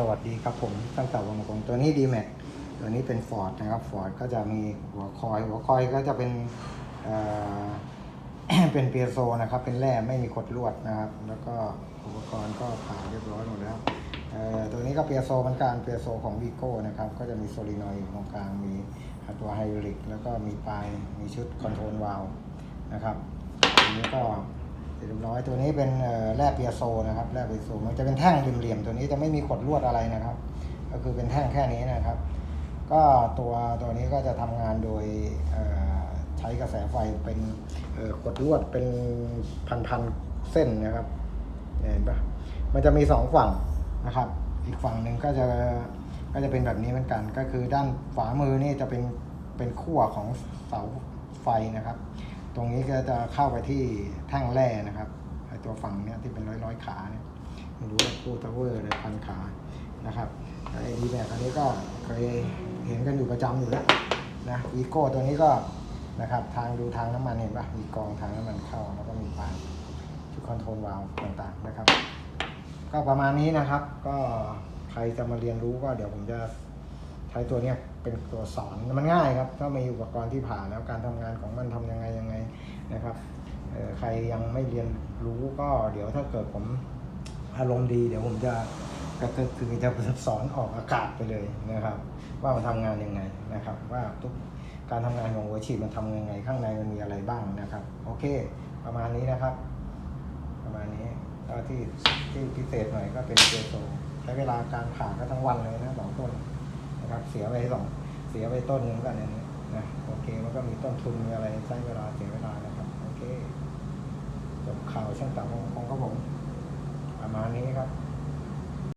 สวัสดีครับผมตั้งแต่วงกลมตัวนี้ d m a x ตัวนี้เป็นฟอร์ดนะครับฟอร์ดก็จะมีหัวคอย หัวคอยก็จะเป็นเเป็นเปียโซนะครับ เป็นแร่ไม่มีขดลวดนะครับ แล้วก็อุปกรณ์ก็ผ่านเรียบร้อยหมดแล้วตัวนี้ก็เปียโซเหมือนกันเปียโซของวีโก้นะครับ ก็จะมีโซลินอยด์อยู่ตรงกลาง มีตัวไฮดรอลิก แล้วก็มีปลาย มีชุดคอนโทรลวาลวนะครับอันนี้ก็ เสร็จเรียบร้อยตัวนี้เป็นแร่เปียโซนะครับแร่เปียโซมันจะเป็นแท่งเหลี่ยมๆตัวนี้จะไม่มีขดลวดอะไรนะครับ ก็คือเป็นแท่งแค่นี้นะครับ ก็ตัวตัวนี้ก็จะทำงานโดยใช้กระแสไฟเป็นขดลวดเป็นพันๆเส้นนะครับเห็นปะมันจะมีสองฝั่งนะครับ อีกฝั่งหนึ่งก็จะก็จะเป็นแบบนี้เหมือนกัน ก็คือด้านฝามือนี่จะเป็นเป็นขั้วของเสาไฟนะครับ ตรงนี้ก็จะเข้าไปที่แท่งแร่นะครับไอตัวฝั่งเนี้ยที่เป็นร้อยร้อยขาเนี่ยไม่รู้ว่าคู่ทาวเวอร์เลยพันขานะครับไอดีแบบอันนี้ก็เคยเห็นกันอยู่ประจำอยู่แล้วนะวีโก้ตัวนี้ก็นะครับทางดูทางน้ำมันเห็นปะมีกองทางน้ำมันเข้าแล้วก็มีปายชุดคอนโทรลวาลวต่างๆนะครับ ก็ประมาณนี้นะครับ ก็ใครจะมาเรียนรู้ก็เดี๋ยวผมจะใช้ตัวเนี้ยเป็นตัวสอนมันง่ายครับ ถ้ามีอุปกรณ์ที่ผ่านแล้วการทำงานของมันทำยังไงยังไง นะครับใครยังไม่เรียนรู้ก็เดี๋ยวถ้าเกิดผมอารมณ์ดี เดี๋ยวผมจะก็คือจะสอนออกอากาศไปเลยนะครับ ว่ามันทำงานยังไงนะครับ ว่าทุกการทำงานของหัวฉีดมันทำยังไง ข้างในมันมีอะไรบ้างนะครับ โอเค ประมาณนี้นะครับ ประมาณนี้ก็ที่ที่พิเศษหน่อยก็เป็นเจโซใช้เวลาการผ่าก็ทั้งวันเลยนะสองต้นนะครับ เสียไปสองเสียไปต้นหนึ่งกันอย่างนี้นะโอเคมันก็มีต้นทุนมีอะไรใช้เวลาเสียเวลานะครับ โอเคจบข่าว ช่างต่างของของครับผมประมาณนี้ครับ